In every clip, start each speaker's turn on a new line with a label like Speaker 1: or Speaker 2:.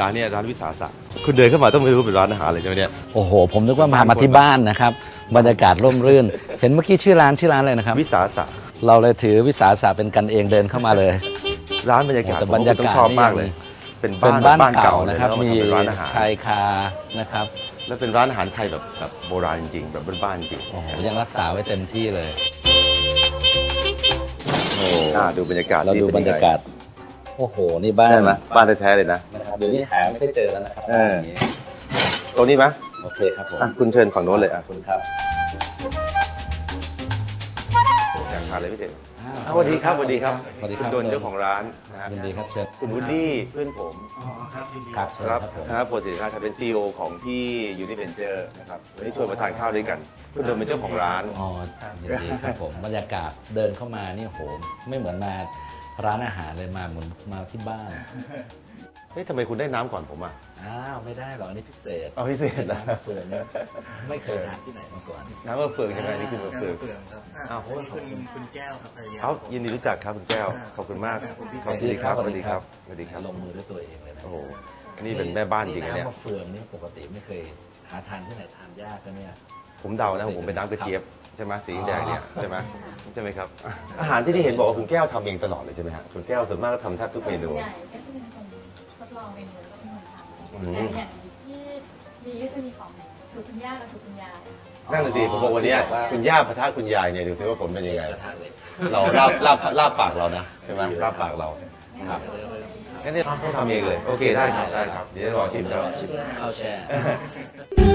Speaker 1: รับผม
Speaker 2: ร้านเนี่ยร้านวิสาสะคุณเดินเข้ามาต้องไม่รู้เป็นร้านอาหารเลยใช่ไหมเนี่ย
Speaker 1: โอ้โห ผมนึกว่ามามาที่บ้านนะครับ บรรยากาศร่มรื่น เห็นเมื่อกี้ชื่อร้านชื่อร้านอะไรนะครับ
Speaker 2: วิสาสะ
Speaker 1: เราเลยถือวิสาสะเป็นกันเองเดินเข้ามาเลย
Speaker 2: ร้านบรรยากาศ
Speaker 1: แต่
Speaker 2: ผม
Speaker 1: บร
Speaker 2: ว่
Speaker 1: รยา
Speaker 2: คุณต้อง
Speaker 1: กาศ
Speaker 2: ชอบ
Speaker 1: นี่
Speaker 2: มากเลย เป็น
Speaker 1: เป็น
Speaker 2: บ้าน
Speaker 1: บ้านเก่า
Speaker 2: ลย
Speaker 1: นะครับ
Speaker 2: แล้ว
Speaker 1: มี
Speaker 2: มาทำเป็นร้านอาหาร
Speaker 1: ชายคานะครับ
Speaker 2: แล้วเป็นร้านอาหารไทยแบบแบบโบราณจริงๆแบบบ้านๆจริง
Speaker 1: โอ้โหยังรักษาไว้เต็มที่เลย โอ้
Speaker 2: อ่าดูบรรยากาศ
Speaker 1: เราดู
Speaker 2: ที่
Speaker 1: บร
Speaker 2: ป็น
Speaker 1: ร
Speaker 2: งไง
Speaker 1: ยากาศ โอ้โห นี่บ้าน
Speaker 2: ใช่ไหมบ้านแท้ๆเลยนะ
Speaker 1: นะครับเดี๋ยวนี้หาไม่ค่อยเจอแล้วนะครับ
Speaker 2: เออ
Speaker 1: บ้านอย่างนี้
Speaker 2: ตรงนี้ไหม
Speaker 1: โอเคครับผม
Speaker 2: อะคุณเชิญฝั่งโน้นเลยอะ
Speaker 1: ขอบคุณครับ
Speaker 2: อยากทานอะไรพิเศษ
Speaker 1: อ้าว
Speaker 2: อะสวัสดีครับสวัสดีครับ
Speaker 1: สวัสดีครับ
Speaker 2: ณดนเจ้าของร้านนะฮะ
Speaker 1: ยินดีครับเชิญ
Speaker 2: คุณวูดดี้เพื่อนผม
Speaker 1: ครับเชิญ
Speaker 2: ค
Speaker 1: ค
Speaker 2: รั
Speaker 1: รั
Speaker 2: บบ
Speaker 1: ผม
Speaker 2: นะครับปกตินะครับเป็นซีอของที่ยูนิเวนเจอร์นะครับวันนี้ชวนมาทานข้าวด้วยกันคุณดนเป็นเจ้าของร้าน
Speaker 1: อ๋อยินดีครับผมบรรยากาศเดินเข้ามานี่โหไม่เหมือนมา ร้านอาหารเลยมาเหมือนมาที่บ้าน
Speaker 2: เฮ้ยทำไมคุณได้น้ำก่อนผมอะ
Speaker 1: อ้าวไม่ได้หรอกอันนี้พิเศษ
Speaker 2: เอาพิเศษนะ
Speaker 1: น้ำมะเฟืองเนี่ยไม่เคยทานที่ไหนมาก่อน
Speaker 2: น้ำมะเฟืองใช่ไหมอันนี่คือมะเฟือง
Speaker 3: เฟืองครับ
Speaker 2: อ้าว
Speaker 3: อันนี้คุณคุณแก้วครับภรรยา
Speaker 2: เอายินดีรู้จักครับคุณแก้ว ขอบคุณมาก
Speaker 3: สวัสดี
Speaker 2: สวัสดีครับสวัสดีครับ
Speaker 1: ลงมือด้วยตัวเองเลยนะ
Speaker 2: โอ้โหนี่เป็นแม่บ้านจริงนะเนี่ย
Speaker 1: น้ำมะเฟืองนี่ปกติไม่เคยหาทานที่ไหนทานยากนะเนี่ย
Speaker 2: ผมเดานะผมเป็นน้ำกระเจี๊ยบ ใช่ไหมสีแดงเนี่ยใช่ไหมใช่ไหมครับ อาหารที่นี่เห็นบอกว่าคุณแก้วทำเองตลอดเลยใช่ไหมฮะคุณแก้วส่วนมากก็ทำแทบทุกเมนู
Speaker 4: ใหญ่ก็จะเป็นคนทดลองเมนูแล้วก็เป็นคนทำ
Speaker 2: อืม
Speaker 4: แต่อย่างที่ดีก็จะมีของสูตรคุณย่ากับสูตรคุณยาย
Speaker 2: นั่นน่ะสิผมบอกวันเนี้ยคุณย่าพระทะคุณยายเนี่ยดูซิว่าผมเป็นยังไง
Speaker 1: กระทะเหล็ก
Speaker 2: เราลาบลาบลาบปากเรานะใช่ไหมลาบปากเรา
Speaker 1: ครับ
Speaker 2: งั้นเนี่ยต้องทำเองเลย โอเคได้ครับได้ครับเดี๋ยวจะรอชิมครับ
Speaker 1: ชิมข้าวแช่ร้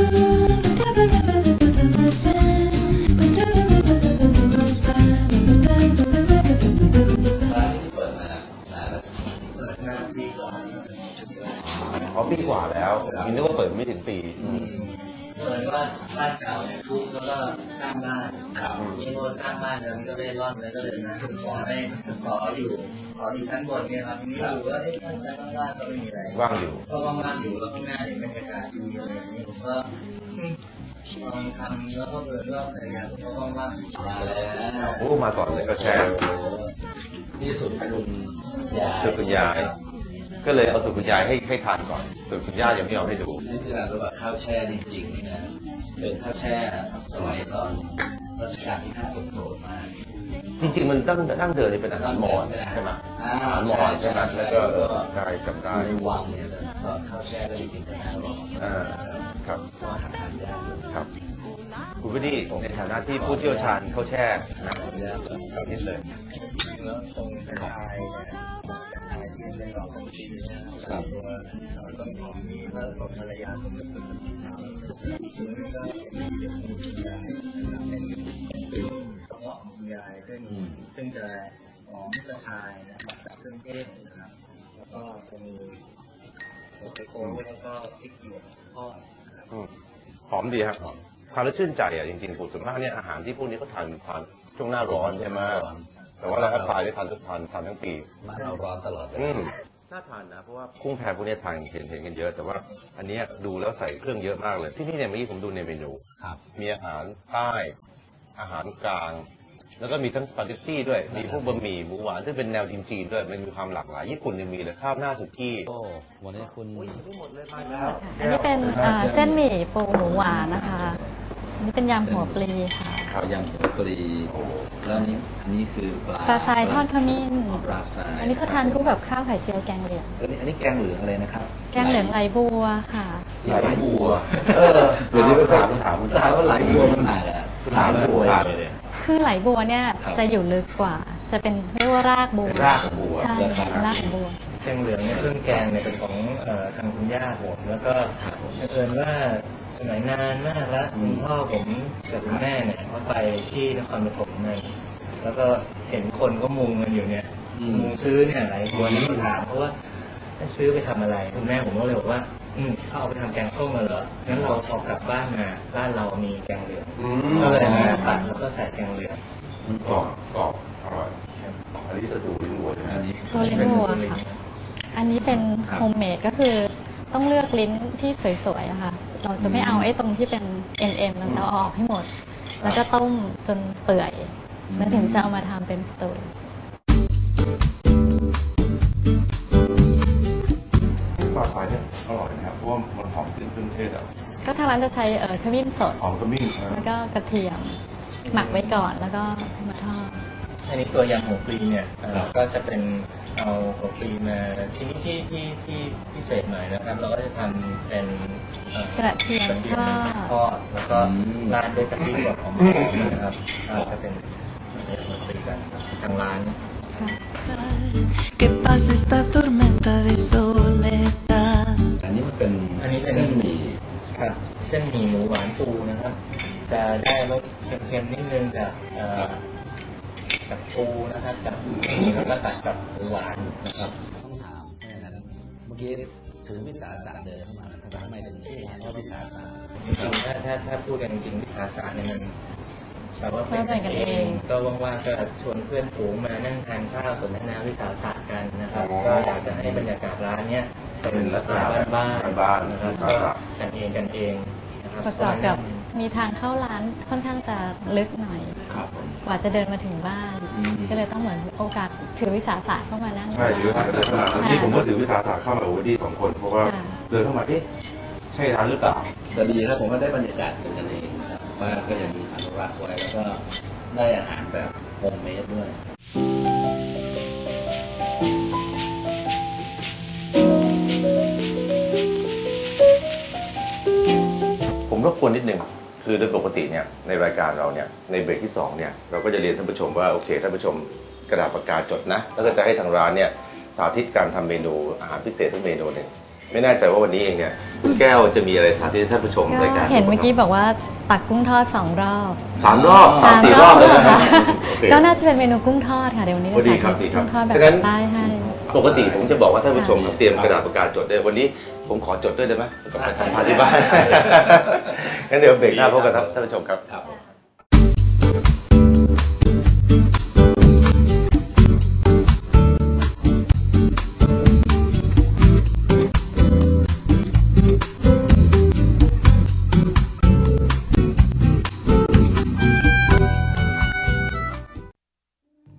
Speaker 1: ปี
Speaker 3: ก
Speaker 2: ว่าแล้วมินนึกว่าเปิดไม่ถึงปี
Speaker 3: เปิดว่าบ้านเก่าเนี่ยทุบแล้วก็สร้างบ้าน
Speaker 1: ครับ
Speaker 3: นี่พอสร้างบ้านแล้วมันก็เลยร่อนแล้วก็เลยนะขอให้ขออยู่ขออยู่ชั้นบนเนี่ยครับทีนี้ดูว่าเอ๊ะชั้นล่างก็ไม่มีอะไร
Speaker 2: ว่างอยู่
Speaker 3: ก็ว่างๆอยู่แล้วข้างหน้าเนี่ยบรรยากาศดีอะไรอย่างนี้ผมก็อืมลองทำแล้วก็เปิดรอบแต่อย่างก็ว่างๆ
Speaker 1: มาแล้ว
Speaker 2: โอ้มาก่อนเลยก็แชร์
Speaker 1: นี่สุดคุณยาย
Speaker 2: สูตรคุณยาย ก็เลยเอาสูตรคุณยายให้ให้ทานก่อนสูตรคุณย่ายังไม่ยอมให้ดู
Speaker 1: นี่คือร้านว่าข้าวแช่จริงๆนี่นะเป็นข้าวแช่สมัยตอนรัชกาลที่ห้าสมโปรดมาก
Speaker 2: จริงๆมันตั้งตั้งเดิมนี่เป็นอาหารมอญใช่ไหม
Speaker 1: อ่า
Speaker 2: อาหารมอญใช่ไหม
Speaker 1: ใช่
Speaker 2: แล้ว
Speaker 1: ใช่
Speaker 2: ก็เออได้จำได้
Speaker 1: ในวังเนี่ยตอนข้าวแช่ก็จริงๆจะน่าอร่อย
Speaker 2: อ่าครับ
Speaker 1: ก็หาทานยากอยู่
Speaker 2: ครับคุณพี่ดีในฐานะที่ผู้เชี่ยวชาญข้าวแช่นะ
Speaker 1: ยาก
Speaker 2: ครันิดเลย
Speaker 3: แล้วตรงกระชาย เนี่ยกระชายที่เป็นดอกของชีนะครับตัวต้นหอมมีแล้วของภรรยาผมก็เป็นซึ่งก็มีเป็นคุณยายเป็นเฉพาะของคุณยายซึ่งซึ่งจะหอมกระชายนะครับจากเครื่องเทศนะครับ แล้วก็จะมีหัวไชโป๊แล้วก็พริกหยวกทอดนะครับ
Speaker 2: อืมหอมดีครับทานแล้วชื่นใจอะจริงๆผมส่วนมากเนี่ยอาหารที่พวกนี้เขาทานทานช่วงหน้าร้อนใช่ไหม แต่ว่าเราแอปพลายได้ทานทุกทานทานทั้งปี
Speaker 1: บ้านเราร้อนตลอดเลย
Speaker 2: อืมน่าทานนะเพราะว่ากุ้งแพพวกนี้ทานเห็นเห็นกันเยอะ แต่ว่าอันเนี้ยดูแล้วใส่เครื่องเยอะมากเลย ที่นี่เนี่ยเมื่อกี้ผมดูในเมนู
Speaker 1: ครับ
Speaker 2: มีอาหารใต้อาหารกลาง แล้วก็มีทั้งสปาเกตตี้ด้วย มีพวกบะหมี่หมูหวานซึ่งเป็นแนวจีนๆด้วยมันมีความหลากหลายญี่ปุ่นยังมีเลยข้าวหน้าสุกี้
Speaker 1: โอ้วันนี้คุณ
Speaker 2: หมดเลยมาแล้ว
Speaker 4: อันนี้เป็นอ่าเส้นหมี่ปูหมูหวานนะคะอั นนี้เป็นยำหัวปลีค่ะ
Speaker 1: ข้าวยำหัวปลีแล้วอันนี้อันนี้คือปลา
Speaker 4: ปลาทรายทอดขมิ้น
Speaker 1: ปลาทราย
Speaker 4: อันนี้จะทานคู่กับข้าวไข่เจียวแกงเหลือง
Speaker 1: อันนี้อันนี้แกงเหลืองอะไรนะครับ
Speaker 4: แกงเหลืองไหลบัวค่ะ
Speaker 1: ไหลบัว
Speaker 2: เออ
Speaker 1: เดี๋ยวนี้ไป
Speaker 2: ถามถาม
Speaker 1: ถามว่าไหลบัวมันหนักอะสามบัว
Speaker 2: ถามเลยเนี่ย
Speaker 4: คือไหลบัวเนี่ย
Speaker 1: ครับ
Speaker 4: จะอยู่ลึกกว่า จะเป็นเรียกว่ารากบัว
Speaker 2: รากของบัว
Speaker 4: ใช่
Speaker 1: เหรอครับ
Speaker 4: รากของบัว
Speaker 3: แกงเหลืองเนี่ยเครื่องแกงเนี่ยเป็นของเอ่อทางคุณย่าผมแล้วก็เผอิญว่า สมัยนานมากแล้วคุณพ่อผมกับคุณแม่เนี่ยเขาไปที่นครปฐมมาแล้วก็เห็นคนก็มุงกันอยู่เนี่ย
Speaker 1: อืม
Speaker 3: มุงซื้อเนี่ยหลายคนนี่ถามเพราะว่าให้ซื้อไปทำอะไร คุณแม่ผมก็เลยบอกว่า อืมเขาเอาไปทำแกงส้มมาเหรองั้นเราเอากลับบ้านมาบ้านเรามีแกงเหลือง
Speaker 2: อื
Speaker 3: ก็เลยมาตัดแล้วก็ใส่แกงเหลือง
Speaker 2: กรอบกรอบอร่อยอันนี้จะดูลิ้นวัวใช่ไหม
Speaker 1: อันนี้
Speaker 4: ตัวลิ้นวัวค่ะ อันนี้เป็น
Speaker 1: ครับ
Speaker 4: โฮมเมดก็คือต้องเลือกลิ้นที่สวยๆอะค่ะ เราจะไม่เอาไอ้ตรงที่เป็นเอ็นเอ็นเราจะเอาออกให้หมด แล้วก็ต้มจนเปื่อย แล้วถึงจะเอามาทำเป็นตัว
Speaker 2: ว่ามันหอมขึ้นเครื่องเทศอะ
Speaker 4: ก็ทางร้านจะใช้เอ่อขมิ้นสด
Speaker 2: หอมขมิ้นนะ
Speaker 4: แล้วก็กระเทียม หมักไว้ก่อนแล้วก็มาทอด
Speaker 3: อันนี้ตัวยำหัวปลีเนี่ยเอ่อก็จะเป็นเอาหัวปลีมาที่นี่ที่ที่ที่พิเศษหน่อยนะครับ เราก็จะทำเป็นเอ่อก
Speaker 4: ระเทียม
Speaker 3: กระเทียม
Speaker 4: ทอด
Speaker 3: ทอดแล้วก็
Speaker 1: อืม
Speaker 3: ราดด้วยกะทิสดของหอมนะครับอ่าจะเป็นหัวปลีกันทางร้าน
Speaker 4: ค่ะ
Speaker 5: Que pase esta tormenta de soledad.
Speaker 1: อันนี้มันเป็น
Speaker 3: อันนี้เป็น
Speaker 1: เส้นหมี่
Speaker 3: ครับเส้นหมี่หมูหวานปูนะครับ จะได้รสเค็มๆนิดนึงจากเอ่อ กับปูนะครับกับหมี่แล้วก็ตัดกับหมูหวานนะครับ
Speaker 1: ต้องถามแค่นั้นเมื่อกี้ถือวิสาสะเดินเข้ามาแล้วทำไมถึงชื่อร้านว่าวิสาสะ
Speaker 3: จริงๆถ้าถ้าถ้าพูดกันจริงๆวิสาสะเนี่ยมันแปลว่า
Speaker 4: ว่าเป็นกันเอง
Speaker 3: ก็ว่างๆก็ชวนเพื่อนฝูงมานั่งทานข้าวสนทนาวิสาสะกันนะครับ
Speaker 2: อ๋อ
Speaker 3: ก็อยากจะให้บรรยากาศร้านเนี้ยเป็นลักษณะบ้านๆ
Speaker 2: บ้านๆ
Speaker 3: นะครับ
Speaker 2: ครั
Speaker 3: ก็
Speaker 2: บ
Speaker 3: กันเองกันเองนะครับ
Speaker 4: ประกอบกับ มีทางเข้าร้านค่อนข้างจะลึกหน่อย
Speaker 1: ครับผม
Speaker 4: กว่าจะเดินมาถึงบ้าน
Speaker 1: อืม
Speaker 4: ก็เลยต้องเหมือนโอกาสถือวิสาสะเข้ามานั่ง
Speaker 2: ใช่ถือวิสาสะเดินเข้ามาวันนี้ผมก็ถือวิสาสะเข้ามากับวันดีสองคน เพราะว่า
Speaker 4: ค่ะ
Speaker 2: เดินเข้ามาเอ๊ะใช่ร้านหรือเปล่า
Speaker 1: แต่ดีครับผมว่าได้บรรยากาศเป็นกันเองนะครับบ้านก็ยังมีอนุรักษ์ไว้แล้วก็ได้อาหารแบบโฮมเมดด้วย
Speaker 2: ผมรบกวนนิดนึง คือโดยปกติเนี่ยในรายการเราเนี่ยในเบรกที่2เนี่ยเราก็จะเรียนท่านผู้ชมว่าโอเคท่านผู้ชมกระดาษปากกาจดนะ แล้วก็จะให้ทางร้านเนี่ยสาธิตการทำเมนูอาหารพิเศษทุกเมนูหนึ่งไม่แน่ใจว่าวันนี้เองเนี่ยคุณแก้วจะมีอะไรสาธิตให้ท่านผู้ชม
Speaker 4: ก็
Speaker 2: รายการ
Speaker 4: เห็นเมื่อกี้บอกว่าตักกุ้งทอดสองรอบ
Speaker 2: สามรอบสามสี่รอบเลยนะ
Speaker 4: ค่ะ
Speaker 2: โอเค
Speaker 4: ก็น่าจะเป็นเมนูกุ้งทอดค่ะเดี๋ยววันนี้
Speaker 2: โอ้
Speaker 4: จะ
Speaker 2: ดี
Speaker 4: สา
Speaker 2: ครับ
Speaker 4: ธิ
Speaker 2: ดี
Speaker 4: ต
Speaker 2: ครับ
Speaker 4: กุ้งทอดแบบ
Speaker 2: ฉะนั้น
Speaker 4: ใต้ให้
Speaker 2: ปกติผมจะบอกว่าท่านผู้ชมเตรียมกระดาษปากกาจดด้วยวันนี้ผมขอจดด้วยได้ไหมกลับไปทำทานที่บ้าน งั้นเดี๋ยวเบรกหน้าพบกับท่านผู้ชมครับ
Speaker 1: ครับผม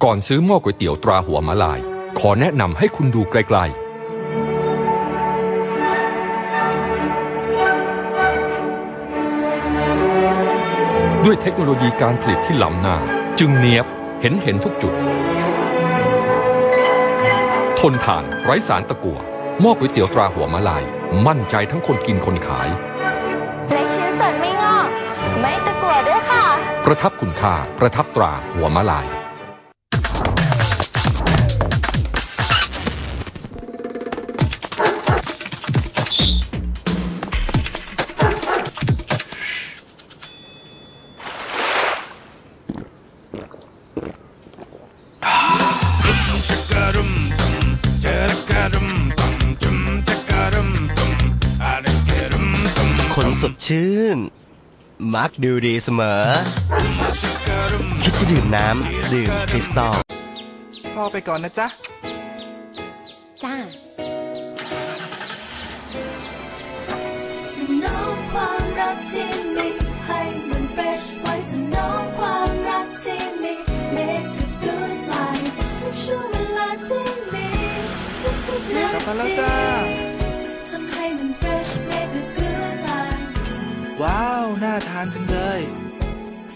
Speaker 6: ก่อนซื้อหม้อก๋วยเตี๋ยวตราหัวมะลาย ขอแนะนำให้คุณดูไกล ด้วยเทคโนโลยีการผลิตที่ล้ำหน้า จึงเนียบเห็นเห็นทุกจุด ทนทานไร้สารตะกั่วหม้อก๋วยเตี๋ยวตราหัวมะลาย มั่นใจทั้งคนกินคนขาย
Speaker 7: เล็กชิ้นส่วนไม่งอก ไม่ตะกั่วด้วยค่ะ
Speaker 6: ประทับคุณค่าประทับตราหัวมะลาย
Speaker 8: ชื่น มักดูดีเสมอ คิดจะดื่มน้ำ ดื่มคริสตัล
Speaker 9: พ่อไปก่อนนะจ๊ะ
Speaker 7: จ้า
Speaker 5: ถนอมความรักที่มีให้มันเฟรชไว้ถนอมความรักที่มี make a good life ทุกช่วงเวลาที่มีทุกๆนาก
Speaker 9: ลับมาแล้ว
Speaker 5: ที
Speaker 9: จ้าาวน่าทานจังเลย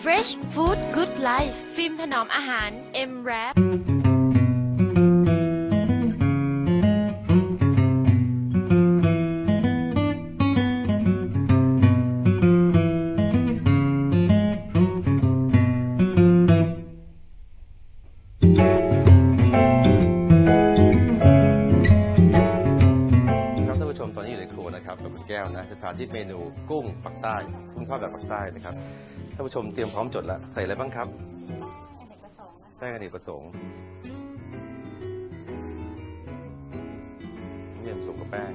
Speaker 7: Fresh Food Good Life ฟิล์มถนอมอาหาร M Wrap
Speaker 2: ครับท่านผู้ชมตอนนี้อยู่ในครัวนะครับกับคุณแก้วนะจะสาธิตเมนู กุ้งปักใต้กุ้งทอดแบบปักใต้นะครับท่านผู้ชมเตรียมพร้อมจดแล้วใส่อะไรบ้างครับแป้งอเนกประสงค์นี่ผสมกับแป้ง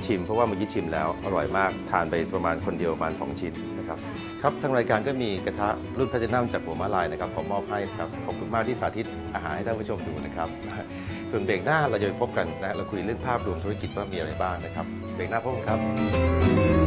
Speaker 2: ต้องชิมเพราะว่าเมื่อกี้ชิมแล้วอร่อยมากทานไปประมาณคนเดียวประมาณ 2 ชิ้นนะครับครับทางรายการก็มีกระทะรุ่นพัฒนัมจากหัวมาลายนะครับขอมอบให้ครับขอบคุณมากที่สาธิตอาหารให้ท่านผู้ชมดูนะครับ ส่วนเบรกหน้าเราจะไปพบกันนะเราคุยเรื่องภาพรวมธุรกิจว่ามีอะไรบ้างนะครับเบรกหน้าพบกันครับ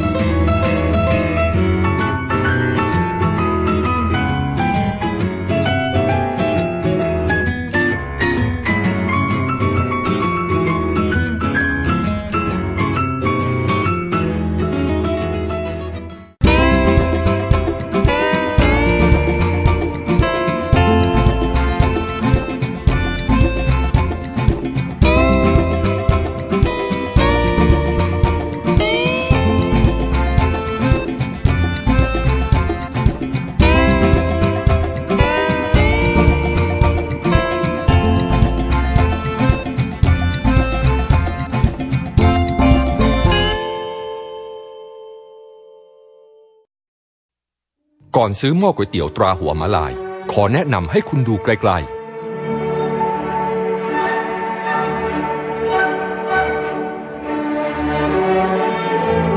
Speaker 6: ก่อนซื้อหม้อก๋วยเตี๋ยวตราหัวมะลาย ขอแนะนำให้คุณดูไกลๆ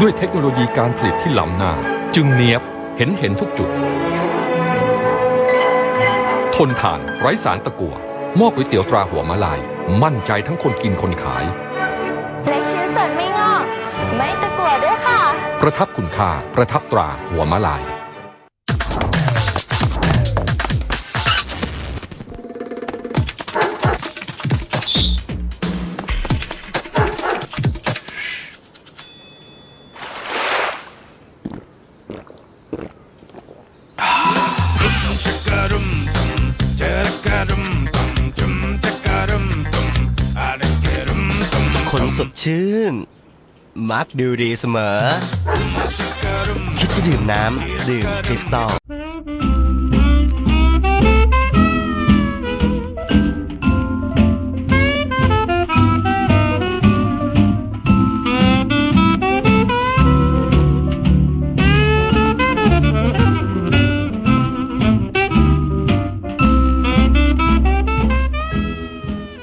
Speaker 6: ด้วยเทคโนโลยีการผลิตที่ล้ำหน้า จึงเนียบเห็นเห็นทุกจุด ทนทานไร้สารตะกั่วหม้อก๋วยเตี๋ยวตราหัวมะลาย มั่นใจทั้งคนกินคนขาย
Speaker 5: เล็กชิ้นส่วนไม่งอก ไม่ตะกั่วด้วยค่ะ
Speaker 6: ประทับคุณค่าประทับตราหัวมะลาย
Speaker 8: สดชื่น มักดูดีเสมอ คิดจะดื่มน้ำ ดื่มคริสตัล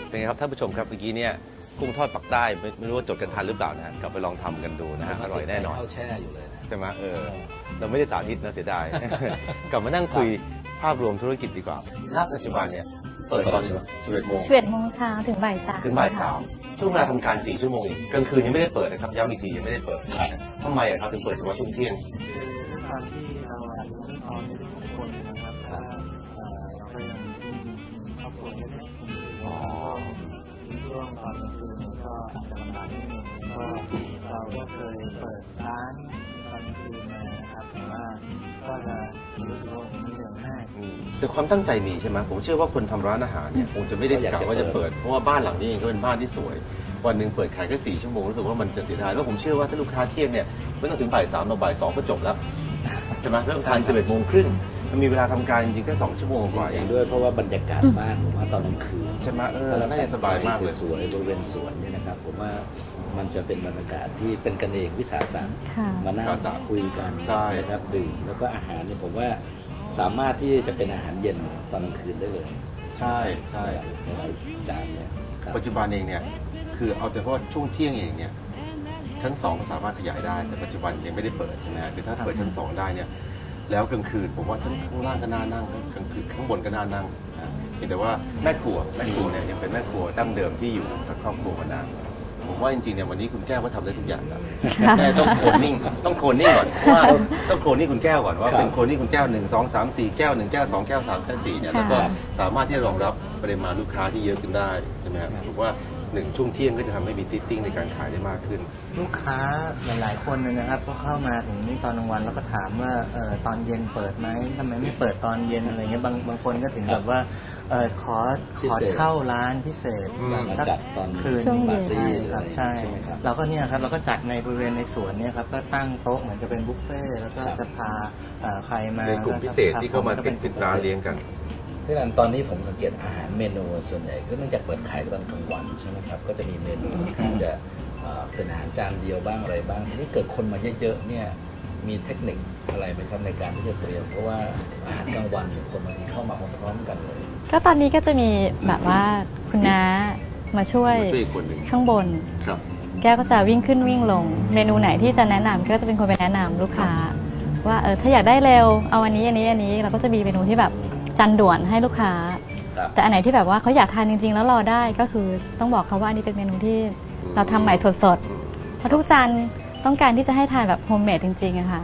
Speaker 2: เป็นไงครับท่านผู้ชมครับเมื่อกี้เนี่ย กุ้งทอดปักใต้ไม่ไม่รู้ว่าจดกันทันหรือเปล่านะฮะกลับไปลองทำกันดูนะฮะอร่อยแน่นอน
Speaker 1: เข้าแช่อยู่เลยนะ
Speaker 2: ใช่ไหมเออ เราไม่ได้สาธิตนะเสียดาย กลับมานั่งคุยภาพรวมธุรกิจดีกว่าณปัจจุบันเนี่ยเปิดตอน11โมง
Speaker 4: 11โมงเช้าถึงบ่ายสาม
Speaker 2: ถึงบ่ายสามช่วงเวลาทำการ4ชั่วโมงเองกลางคืนยังไม่ได้เปิดนะครับย้ำอีกทียังไม่ได้เปิดทำไมอะครับถึงเปิดเฉพาะช่วงเที่ยง
Speaker 3: ด้วยความที่เราอาจจะไม่พอในทุกคนนะครับถ้าเอ่อเราก็ยังมีครอบครัวเล็กๆมีช่วงตอนกลางคื นก็อาจจะลำบากนิดนึงก็เราก็เคยเปิดร้านตอนกลางคืนมานะครับแต่ว่าก็จะรู้สึกว่ามันเหนื่อยมาก
Speaker 2: แต่ความตั้งใจมีใช่ไหมผมเชื่อว่าคนทำร้านอาหารเนี่ยคงจะไม่ได้กะว่าจะเปิดเพราะว่าบ้านหลังนี้เองก็เป็นบ้านที่สวย วันหนึ่งเปิดขายแค่สี่ชั่วโมงรู้สึกว่ามันจะเสียดายแล้วผมเชื่อว่าถ้าลูกค้าเที่ยงเนี่ยไม่ต้องถึงบ่ายสามเราบ่ายสองก็จบแล้วใช่ไหมเริ่มทานสิบเอ็ดโมงครึ่ง มันมีเวลาทำการจริงๆแค่สองชั่วโมงกว่าเอ
Speaker 1: เห็
Speaker 2: ง
Speaker 1: นด้วยเพราะว่าบรรยากาศบ้านผมว่าตอนกลางคืน
Speaker 2: ใช่ไหมเออ
Speaker 1: ถ้เรา
Speaker 2: น่าจะสบายมากเลย
Speaker 1: สวยๆบริเวณสวนเนี่ยนะครับ ผมว่ามันจะเป็นบรรยากาศที่เป็นกันเองวิสาสะ
Speaker 4: ค่ะ
Speaker 1: มานั่ง
Speaker 2: วิสาสะ
Speaker 1: คุยกัน
Speaker 2: ใช่
Speaker 1: นะครับดื่มแล้วก็อาหารเนี่ยผมว่าสามารถที่จะเป็นอาหารเย็นตอนกลางคืนได้เลย
Speaker 2: ใช่ใช่
Speaker 1: ในหลายจานเนี่ยครับ
Speaker 2: ปัจจุบันเองเนี่ยคือเอาแต่เพราะว่าช่วงเที่ยงเองเนี่ยชั้นสองก็สามารถขยายได้แต่ปัจจุบันยังไม่ได้เปิดใช่ไหมฮะคือถ้าเปิดชั้นสองได้เนี่ย แล้วกลางคืนผมว่าทั้งข้างล่างก็น่านั่งกลางคืนข้างบนก็น่านั่งนะเพียงแต่ว่าแม่ครัวแม่ครัวเนี่ยยังเป็นแม่ครัวดั้งเดิมที่อยู่กับครอบครัวมานานผมว่าจริงๆเนี่ยวันนี้คุณแก้วก็ทำได้ทุกอย่างแล้วแต่ต้องโคนนิ่งต้องโคนนิ่งก่อนเพราะว่าต้องโคนนิ่งคุณแก้วก่อนว่าเป็นโคนนิ่งคุณแก้วหนึ่งสองสามสี่แก้วหนึ่งแก้วสองแก้วสามแก้วสี่เนี่ยแล้วก็สามารถที่จะรองรับปริมาณลูกค้าที่เยอะขึ้นได้ใช่ไหมครับผมว่า หนึ่งช่วงเที่ยงก็จะทำให้มีซิตติ้งในการขายได้มากขึ้น
Speaker 3: ลูกค้าหลายๆคนเลยนะครับก็เข้ามาถึงนี่ตอนกลางวันแล้วก็ถามว่าเออตอนเย็นเปิดไหมทำไมไม่เปิดตอนเย็นอะไรเงี้ยบางบางคนก็ถึงแบบว่าเออขอ
Speaker 1: พิ
Speaker 3: ขอ
Speaker 1: เศษ
Speaker 3: เช่าร้านพิเศษ
Speaker 2: อืม
Speaker 3: แบบ
Speaker 1: มา
Speaker 3: สัก
Speaker 1: จัดตอน
Speaker 3: คืน
Speaker 4: ช่วงเย็น
Speaker 1: ปาร์ตี้
Speaker 3: ใช่
Speaker 1: หรือ
Speaker 3: ค
Speaker 1: อะ
Speaker 3: รับ
Speaker 1: ไร
Speaker 3: ใช่
Speaker 1: ใช่ไหมครับ
Speaker 3: เราก็เนี่ยครับเราก็จัดในบริเวณในสวนเนี่ยครับก็ตั้งโต๊ะเหมือนจะเป็นบุฟเฟ่ต์แล้วก็
Speaker 1: ครับ
Speaker 3: จะพาเอ่อใครมา
Speaker 2: ในกลุ่มพิเศษที่เข้ามาเป็นเป็นร้านเลี้ยงกัน
Speaker 1: พี่นันตอนนี้ผมสังเกตอาหารเมนูส่วนใหญ่ก็เนื่องจากเปิดขายตอนกลางวันใช่ไหมครับ ก็จะมีเมนูค่อนข้างจะเอ่อเป็นอาหารจานเดียวบ้างอะไรบ้างทีนี้เกิดคนมาเยอะๆเนี่ยมีเทคนิคอะไรไหมครับในการที่จะเตรียมเพราะว่าอาหารกลางวันเนี่ยคนบางทีเข้ามาพร้อมๆกันเลย
Speaker 4: ก็ตอนนี้ก็จะมีแบบว่าคุณน้ามาช่วย
Speaker 2: มาช่วยอีกคนหนึ่ง
Speaker 4: ข้างบน
Speaker 2: ครับ
Speaker 4: แก้วก็จะวิ่งขึ้นวิ่งลง เมนูไหนที่จะแนะนำก็จะเป็นคนไปแนะนำลูกค้า ว่าเออถ้าอยากได้เร็วเอาอันนี้อันนี้อันนี้เราก็จะมีเมนูที่แบบ จันด่วนให้ลูกค้า
Speaker 1: ครับ
Speaker 4: แต่อันไหนที่แบบว่าเขาอยากทานจริง ๆ แล้วรอได้ก็คือต้องบอกเขาว่าอันนี้เป็นเมนูที่เราทำใหม่สดๆเพราะทุกจานต้องการที่จะให้ทานแบบโฮมเมดจริงๆอะค่ะ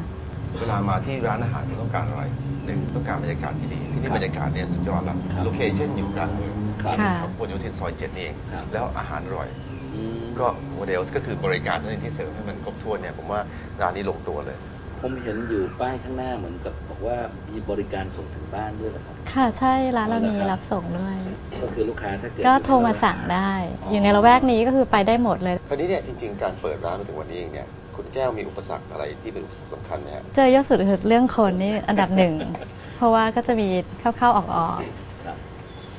Speaker 2: เวลามาที่ร้านอาหารคุณต้องการอะไรหนึ่งต้องการบรรยากาศที่ดีที่นี่
Speaker 1: ครับ
Speaker 2: บรรยากาศเนี่ยสุดยอดละ
Speaker 1: ครับ
Speaker 2: โลเคชั่นอยู่กลางเมือง
Speaker 1: ครับ
Speaker 4: ค่ะ
Speaker 2: ครับบนโยธินซอยเจ็ดนี่เอง
Speaker 1: ครับ
Speaker 2: แล้วอาหารอร่อย
Speaker 1: อืม
Speaker 2: ก็โมเดลก็คือบริการเท่านั้นที่เสริมให้มันครบถ้วนเนี่ยผมว่าร้านนี้ลงตัวเลย
Speaker 1: ผมเห็นอยู่ป้ายข้างหน้าเหมือนกับบอกว่ามีบริการส่งถึงบ้านด้วยนะครับ
Speaker 4: ค่ะใช่ร้านเรา
Speaker 1: อ๋อเหรอ
Speaker 4: มี
Speaker 1: ครับ
Speaker 4: รับส่งด้วย
Speaker 1: ก็คือลูกค้าถ้าเกิด
Speaker 4: ก็โทรมาสั่งได้ อยู่ในละแวกนี้ก็คือไปได้หมดเลย
Speaker 2: คราวนี้เนี่ยจริง ๆ การเปิดร้านมาถึงวันนี้เองเนี่ยคุณแก้วมีอุปสรรคอะไรที่เป็นอุปสรรคสำคัญไหมฮะ
Speaker 4: เจอเยอะสุดคือเรื่องคนนี่อันดับหนึ่ง เพราะว่าก็จะมีเข้าๆออก
Speaker 1: ครับ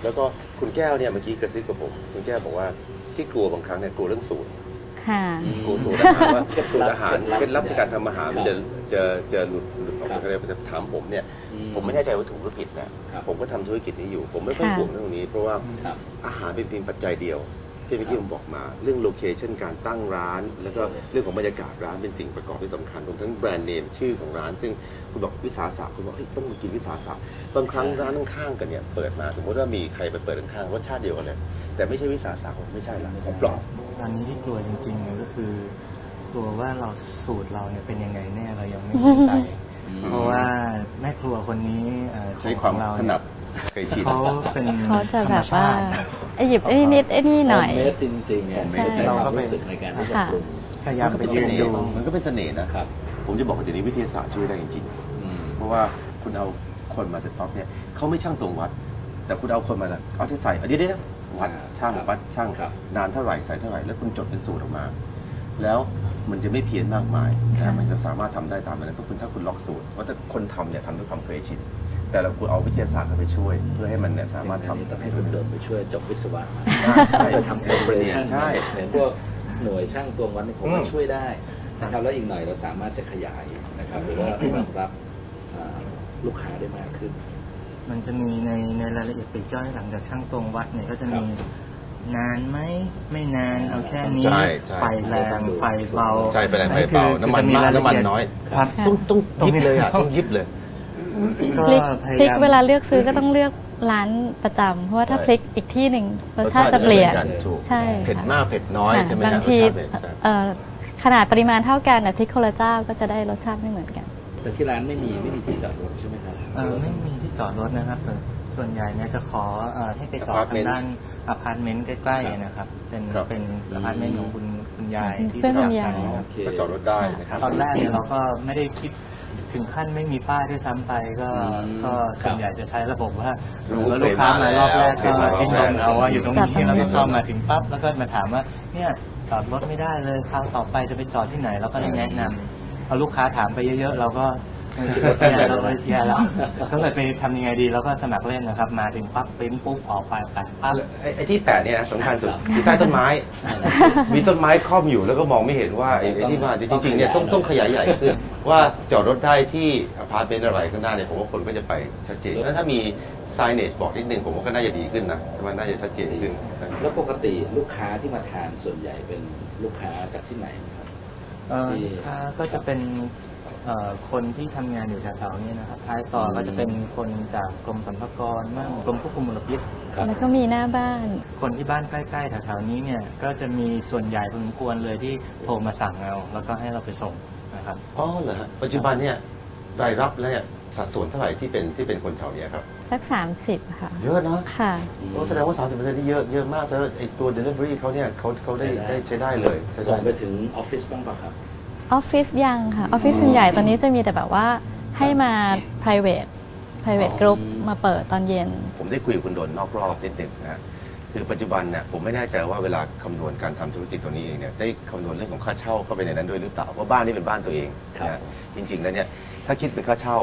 Speaker 2: แล้วก็คุณแก้วเนี่ยเมื่อกี้กระซิบกับผม คุณแก้วบอกว่าที่กลัวบางครั้งเนี่ยกลัวเรื่องสูตร
Speaker 4: ๆ ค่ะ
Speaker 2: กลัวสูตรอาหารว่า
Speaker 1: เคล็ดลับ
Speaker 2: สูตรอาหาร
Speaker 1: เค
Speaker 2: เค
Speaker 1: ล็
Speaker 2: ล็
Speaker 1: ด
Speaker 2: ด
Speaker 1: ลั
Speaker 2: ลั
Speaker 1: บบ
Speaker 2: ในการทำอาหารมันจะจะจะหลุดหลุดออก
Speaker 1: ครั
Speaker 2: มา
Speaker 1: บ
Speaker 2: อะไรจะถามผมเนี่ย
Speaker 1: อื
Speaker 2: ผมไม่แน่ใจว่าถูกหรือผิดนะ
Speaker 1: ครับ
Speaker 2: ผมก็ทำธุรกิจนี้อยู่ ผมไม่ค่อย
Speaker 4: ค่ะ
Speaker 2: ห่วงเรื่องนี้ เพราะว่า
Speaker 1: ครับ
Speaker 2: อาหารเป็นเพียงปัจจัยเดียวที่เมื่อกี้ผมบอกมาเรื่องโลเคชันการตั้งร้าน แล้วก็เรื่องของบรรยากาศร้านเป็นสิ่งประกอบที่สำคัญรวมทั้งแบรนด์เนมชื่อของร้าน ซึ่งคุณบอกวิสาสะคุณบอกเฮ้ยต้องมากินวิสาสะบางครั้งร้านข้างๆกันเนี่ยเปิดมา สมมติว่ามีใครไปเปิดข้างๆรสชาติเดียวกันเลยแต่ไม่ใช่วิสาสะไม่ใช่ละของปลอม
Speaker 3: ตอนนี้ที่กลัวจริงๆเลยก็คือกลัวว่าเราสูตรเราเนี่ยเป็นยังไงแน่เรายังไม่แน่ใจ เพราะว่าแม่ครัวคนนี้เอ่อ
Speaker 2: ใช้ความ
Speaker 3: ของเรา
Speaker 2: ถ
Speaker 3: เนี่
Speaker 2: นั
Speaker 3: ย
Speaker 2: ดเคยชิน
Speaker 3: เขาเป็น
Speaker 4: เขาจะแบบว่า
Speaker 3: ธรรมชติ
Speaker 4: ไอหยิบไอ้นี่นิดไอ้นี่หน่อย
Speaker 1: โฮมเมดจริงๆเนี่ย
Speaker 4: ใช่
Speaker 1: ใช้ความรู้สึกในการที่จะ
Speaker 4: ค่ะ
Speaker 1: ปรุง
Speaker 3: พยายามไปยืนดู
Speaker 2: มันก็เป็นเสน่ห์นะ
Speaker 1: ครับ
Speaker 2: ผมจะบอกว่าเดี๋ยวนี้วิทยาศาสตร์ช่วยได้จริง
Speaker 1: อืม
Speaker 2: ๆเพราะว่าคุณเอาคนมาเสร็จปั๊บเนี่ยเขาไม่ช่างตรงวัด แต่คุณเอาคนมาแล้วเอาที่ใส่เอาเดี๋ยวเดี๋ยว วัด
Speaker 1: ครับ
Speaker 2: ช่าง
Speaker 1: ครับ
Speaker 2: วัดช่าง
Speaker 1: ครับ
Speaker 2: นานเท่าไหร่ใส่เท่าไหร่แล้วคุณจดเป็นสูตรออกมา แล้วมันจะไม่เพี้ยนมากมายแต่
Speaker 4: ค่ะ
Speaker 2: มันจะสามารถทำได้ตามนั้นก็คุณถ้าคุณล็อกสูตรเพราะถ้าคนทำเนี่ยทำด้วยความเคยชินแต่เราคุณเอาวิทยาศาสตร์เข้าไปช่วย เพื่อให้มันเนี่ยสามารถ
Speaker 1: ซึ่งอันนี้
Speaker 2: ทำ
Speaker 1: ต้องให้คุณโดมไปช่วยจบวิศวะมา
Speaker 2: ใช่
Speaker 1: ไปทำโอเปอเรชั่น
Speaker 2: ใช่
Speaker 1: เหมือนพวกหน่วยช่างตวงวัดนี่ผมว่า
Speaker 2: อืม
Speaker 1: ช่วยได้นะครับแล้วอีกหน่อยเราสามารถจะขยายนะครับหรือว่ารองรับอ่าลูกค้าได้มากขึ้น
Speaker 3: มันจะมีในในรายละเอียดปลีกย่อยหลังจากช่างตวงวัดเนี่ยก็จะมี
Speaker 1: ครับ
Speaker 3: นานไหมไม่นานเอาแค่นี้
Speaker 2: ใช่ใช่
Speaker 3: ไฟแรงไฟเบา
Speaker 2: ใช่ไฟแรงไฟเบา
Speaker 3: คือ
Speaker 2: น้ำมัน
Speaker 3: จะ
Speaker 2: มาก
Speaker 3: รายละ
Speaker 2: น้ำมัน
Speaker 3: เอียด
Speaker 2: น้อย
Speaker 3: ครับ
Speaker 2: ต้องต้อง
Speaker 3: ต้อง
Speaker 2: ยิบเลยอะต้องยิบเลย
Speaker 3: ก็
Speaker 4: พริก
Speaker 3: พย
Speaker 4: พริก
Speaker 3: ยาม
Speaker 4: เวลาเลือกซื้อก็ต้องเลือกร้านประจำเพราะว่าถ้า
Speaker 2: ใช่
Speaker 4: พริกอีกที่หนึ่งรสชาติจะเปลี่ยน
Speaker 2: รสชาติจะไม่เหมือนกันถูก
Speaker 4: ใช่
Speaker 2: เผ็ด
Speaker 4: ค่ะ
Speaker 2: มากเผ็ดน้อย
Speaker 4: ค่ะ
Speaker 2: ใช่ไหม
Speaker 4: บาง
Speaker 2: ฮะ
Speaker 4: ที
Speaker 2: รสชาติเป็นใช่
Speaker 4: เอ่อขนาดปริมาณเท่ากันแต่พริกคนละเจ้าก็จะได้รสชาติไม่เหมือนกัน
Speaker 1: แต่ที่ร้านไม่มีไม่มีที่จอดรถใช่ไหมครับ
Speaker 3: เออไม่มีที่จอดรถนะครับแต่ส่วนใหญ่เนี่ยจะขอเอ่อให้ไปจอดทางด้านอพาร์ตเมนต์ใกล้ๆนะครับ เป็น
Speaker 2: ครับ
Speaker 3: เป็นอพาร์ตเมนต์ของคุณคุณยายที่
Speaker 4: เพื่อนคุณ
Speaker 3: รู้จั
Speaker 4: ยาย
Speaker 3: กกันนะครับ
Speaker 1: โอเค
Speaker 2: ก็จอดรถได้นะครับ
Speaker 3: ตอนแรกเนี่ยเราก็ไม่ได้คิดถึงขั้นไม่มีป้ายด้วยซ้ำไปก็
Speaker 1: อืม
Speaker 3: ก็ส่วนใหญ่จะใช้ระบบว่า
Speaker 2: รู้
Speaker 3: เมื่อลูกค้ามารอบแรก
Speaker 2: เค
Speaker 3: ก็
Speaker 2: ยมารอบ
Speaker 3: เอ็น
Speaker 2: แร
Speaker 3: ด
Speaker 2: ก
Speaker 3: มเอาว่าอยู่ตรง
Speaker 4: จอดตรง
Speaker 3: นี้
Speaker 4: นี้
Speaker 3: แล้วก็เข้ามาถึงปั๊บแล้วก็มาถามว่าเนี่ยจอดรถไม่ได้เลยคราวต่อไปจะไปจอดที่ไหนเราก็ได้แนะนำ พอลูกค้าถามไปเยอะๆ เราก็เออคิดว่าแย่แล้วแย่แล้วก็เลยไปทำยังไงดีเราก็สมัครเล่นนะครับ มาถึงปั๊บปริ้นปุ๊บออกไปแปะปั๊บ
Speaker 2: ไอ้ไอ้ที่แปะเนี่ยนะสำคัญสุดอยู่ใต้ต้นไม้ มีต้นไม้ครอบอยู่แล้วก็มองไม่เห็นว่าไอ้ไอ้ที่มาจริงๆเนี่ยต้องต้องขยายใหญ่ขึ้น ว่าจอดรถได้ที่อพาร์ตเมนต์อะไรข้างหน้าเนี่ยผมว่าคนก็จะไปชัดเจนแล้วถ้ามี signage บอกนิดนึงผมว่าก็น่าจะดีขึ้นนะใช่ไหมน่าจะชัดเจนขึ้น
Speaker 1: แล้วปกติลูกค้าที่มาทานส่วนใหญ่เป็นลูกค้าจากที่ไหนครับ
Speaker 3: เอ่อ
Speaker 1: ที่
Speaker 3: ลูกค้าก็จะเป็นเอ่อคนที่ทำงานอยู่แถวๆนี้นะครับท้ายซอย
Speaker 1: อืม
Speaker 3: ก็จะเป็นคนจากกรมสรรพากรบ้างกรมควบคุมมลพิษ
Speaker 1: ครับ
Speaker 4: แล้วก็มีหน้าบ้าน
Speaker 3: คนที่บ้านใกล้ๆแถวๆนี้เนี่ยก็จะมีส่วนใหญ่พอสมควรเลยที่โทรมาสั่งเอาแล้วก็ให้เราไปส่งนะครับ
Speaker 2: อ๋อเหรอฮะปัจจุบันเนี่ยรายรับแล้วเนี่ยสัดส่วนเท่าไหร่ที่เป็นที่เป็นคนแถวเนี้ยครับ
Speaker 4: สัก 30 ค่ะ
Speaker 2: เยอะนะ
Speaker 4: ค่ะ
Speaker 2: โอ้แสดงว่า 30%นี่เยอะเยอะมากแล้วไอ้ตัว delivery เขาเนี่ยเขาเขาได้
Speaker 1: ใช้ได้
Speaker 2: ได้ใช้ได้เลยใช้
Speaker 1: ส่งไป
Speaker 2: ได้
Speaker 1: ถึงออฟฟิศบ้างเปล่ะครับ
Speaker 4: ออฟฟิศยังค่ะ ออฟฟิศส่วนใหญ่ตอนนี้จะมีแต่แบบว่าให้มา private private group มาเปิดตอนเย็น
Speaker 2: ผมได้คุยกับคุณดนนอกรอบนิดหนึ่งนะฮะคือปัจจุบันเนี่ยผมไม่แน่ใจว่าเวลาคำนวณการทำธุรกิจตัวนี้เองเนี่ยได้คำนวณเรื่องของค่าเช่าเข้าไปในนั้นด้วยหรือเปล่าเพราะบ้านนี่เป็นบ้านตัวเอง
Speaker 1: ครับ
Speaker 2: นะฮะจริงๆแล้วเนี่ยถ้าคิดเป็นค่าเช่า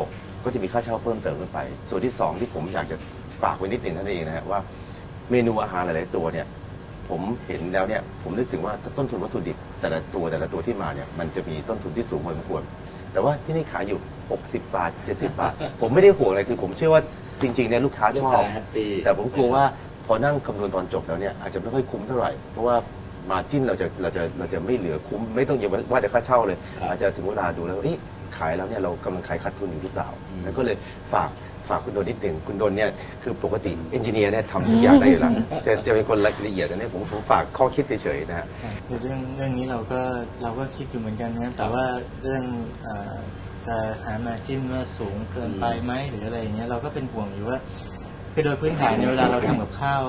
Speaker 2: ก็จะมีค่าเช่าเพิ่มเติมขึ้นไป ส่วนที่สองที่ผมอยากจะฝากไว้นิดหนึ่งเท่านั้นเองนะฮะว่าเมนูอาหารหลาย ๆ ตัวเนี่ยผมเห็นแล้วเนี่ยผมนึกถึงว่าต้นทุนวัตถุดิบแต่ละตัวแต่ละตัวที่มาเนี่ยมันจะมีต้นทุนที่สูงพอสมควร แต่ว่าที่นี่ขายอยู่ 60 บาท 70 บาท ผมไม่ได้ห่วงอะไรคือผมเชื่อว่าจริง ๆ เนี่ยลูกค้าช
Speaker 1: ลูก
Speaker 2: อบ
Speaker 1: ค้าแฮปปี้
Speaker 2: แต่ผมกลัวว่าพอนั่งคำนวณตอนจบแล้วเนี่ยอาจจะไม่ค่อยคุ้มเท่าไหร่ เพราะว่ามาจิ้นเราจะเราจะเราจะไม่เหลือคุ้ม ไม่ต้องอย่าว่าแต่ค่าเช่าเลย
Speaker 1: ครับ
Speaker 2: อาจจะถึงเวลาดูแล้วเอ๊ะ ขายแล้วเนี่ยเรากำลังขายขาดทุนอยู่หรือเปล่า
Speaker 1: อืม
Speaker 2: แล้วก็เลยฝากฝากคุณโดนนิดหนึ่งคุณโดนเนี่ยคือปกติเอนจิเนียร์เนี่ยทำทุกอย่างได้อยู่แล้วจะจะเป็นคนละเอียดอันนี้ผมผมฝากข้อคิดเฉยๆนะฮะ
Speaker 3: คือเรื่องเรื่องนี้เราก็เราก็คิดอยู่เหมือนกันนะแต่ว่าเรื่องเอ่อจะหามาจิ้นว่าสูงเกินไปไหมหรืออะไรอย่างเงี้ยเราก็เป็นห่วงอยู่ว่าคือโดยพื้นฐานเนี่ยเวลาเราทำกับข้าว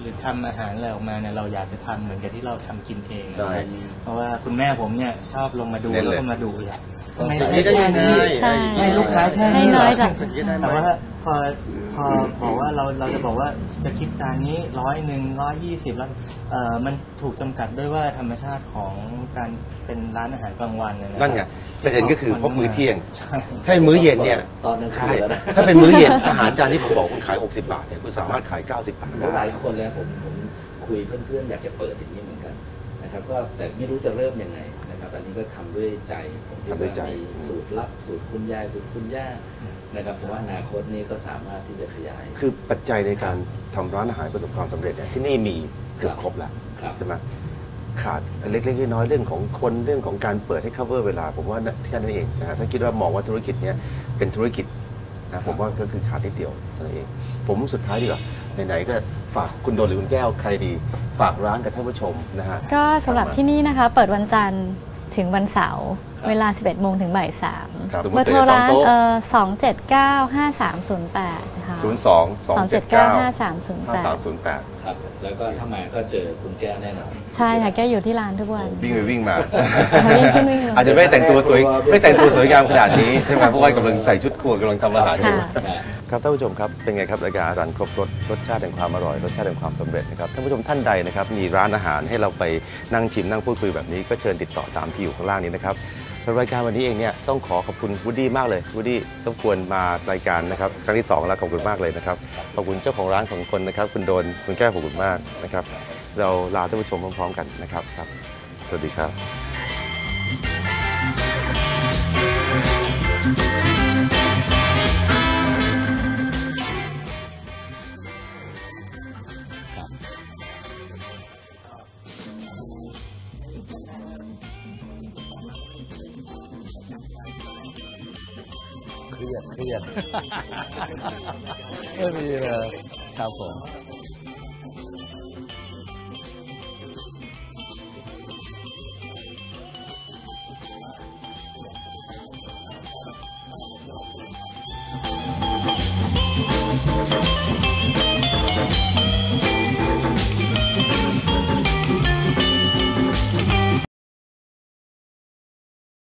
Speaker 3: หรือทำอาหารอะไรออกมาเนี่ยเราอยากจะทำเหมือนกับที่เราทำกินเอง
Speaker 2: ใช่
Speaker 3: เพราะว่าคุณแม่ผมเนี่ยชอบลงมาดู
Speaker 2: เน้นเลย
Speaker 3: แล้วก็มาดูแหละทำไม
Speaker 1: ใส่
Speaker 3: ไม่ได้แค่นี้
Speaker 4: ใช่
Speaker 3: ให้ลูกค้าแค่
Speaker 4: ให้
Speaker 3: นี้
Speaker 4: น้อย
Speaker 3: เหร
Speaker 4: จาก
Speaker 3: แต่ว่าพอพอบอกว่าเราเราจะบอกว่าจะคิดจานนี้ร้อยหนึ่งร้อยยี่สิบแล้วเอ่อมันถูกจำกัดด้วยว่าธรรมชาติของการเป็นร้านอาหารกลางวันเยะ
Speaker 2: นั่นไงประเด็นก็คือพบมื้อเที่ยงใช่มื้อเย็นเนี่ย
Speaker 1: ตอนนั้น
Speaker 2: ใช่
Speaker 1: คือแล้วนะ
Speaker 2: ถ้าเป็นมื้อเย็นอาหารจานที่ผมบอกคุณขาย 60 บาทเนี่ยคุณสามารถขาย 90 บาท
Speaker 1: หลา
Speaker 2: ได้
Speaker 1: ยคนแล้วผมผมคุยเพื่อนๆอยากจะเปิดอย่างนี้เหมือนกันนะครับก็แต่ไม่รู้จะเริ่มยังไงนะครับอันนี้ก็ทำด้วยใจผมคิด
Speaker 2: ทำด้วย
Speaker 1: ว่า
Speaker 2: ใจ
Speaker 1: มีสูตรลับสูตรคุณยายสูตรคุณย่า นะครับเพราะว่าอนาคตนี้ก็สามารถที่จะขยาย
Speaker 2: คือปัจจัยในการทำร้านอาหารประสบความสำเร็จเนี่ยที่นี่มีเกือบครบแล้ว
Speaker 1: ครับ
Speaker 2: ใช่ไหมขาดเล็กๆน้อยๆเรื่องของคนเรื่องของการเปิดให้ cover เวลา ผมว่าแค่นั้นเองนะฮะถ้าคิดว่ามองว่าธุรกิจเนี้ยเป็นธุรกิจนะผมว่าก็คือขาดนิดเดียวเท่านั้นเอง ผมสุดท้ายดีกว่าไหนๆก็ฝากคุณโดนหรือคุณแก้วใครดี ฝากร้านกับท่านผู้ชมนะฮะ
Speaker 4: ก็สำหรับที่นี่นะคะ เปิดวันจันทร์ถึงวันเสาร์ เวลา 11โมงถึงบ่าย3
Speaker 2: ครับ
Speaker 4: เบอร์โทรร้านเอ่อ279 5308ค่ะ
Speaker 2: ศูนย์สองสองเจ็ดเก้า
Speaker 4: 279
Speaker 2: ห้าสามศูนย์แปด
Speaker 4: 5308
Speaker 1: ครับ แล้วก็ถ้ามาก็เจอคุณแก้วแน่นอน
Speaker 4: ใช่ค่ะแกอยู่ที่ร้านทุกวัน
Speaker 2: วิ่งไปวิ่งมา
Speaker 4: วิ่งขึ้นวิ่งลง
Speaker 2: อาจจะไม่แต่งตัวสวยไม่แต่งตัวสวยงามขนาดนี้ใช่ไหมเพราะว่ากำลังใส่ชุดครัวกำลังทำอาหารอยู่
Speaker 4: ค่ะ
Speaker 2: ครับท่านผู้ชมครับเป็นไงครับรายการอาหารครบรสรสชาติแห่งความอร่อยรสชาติแห่งความสำเร็จนะครับท่านผู้ชมท่านใดนะครับมีร้านอาหารให้เราไปนั่งชิมนั่งพูดคุยแบบนี้ก็เชิญติดต่อตามที่อยู่ข้างล่างนี้นะครับ สำหรับรายการวันนี้เองเนี่ยต้องขอขอบคุณวูดดี้มากเลยวูดดี้ต้องควรมารายการนะครับครั้งที่สองแล้วขอบคุณมากเลยนะครับขอบคุณเจ้าของร้านของคนนะครับ คุณโดนคุณแก้วขอบคุณมากนะครับ เราลาท่านผู้ชมพร้อมๆกันนะครับครับ สวัสดีครับ
Speaker 1: ไม่มีเลยครับผม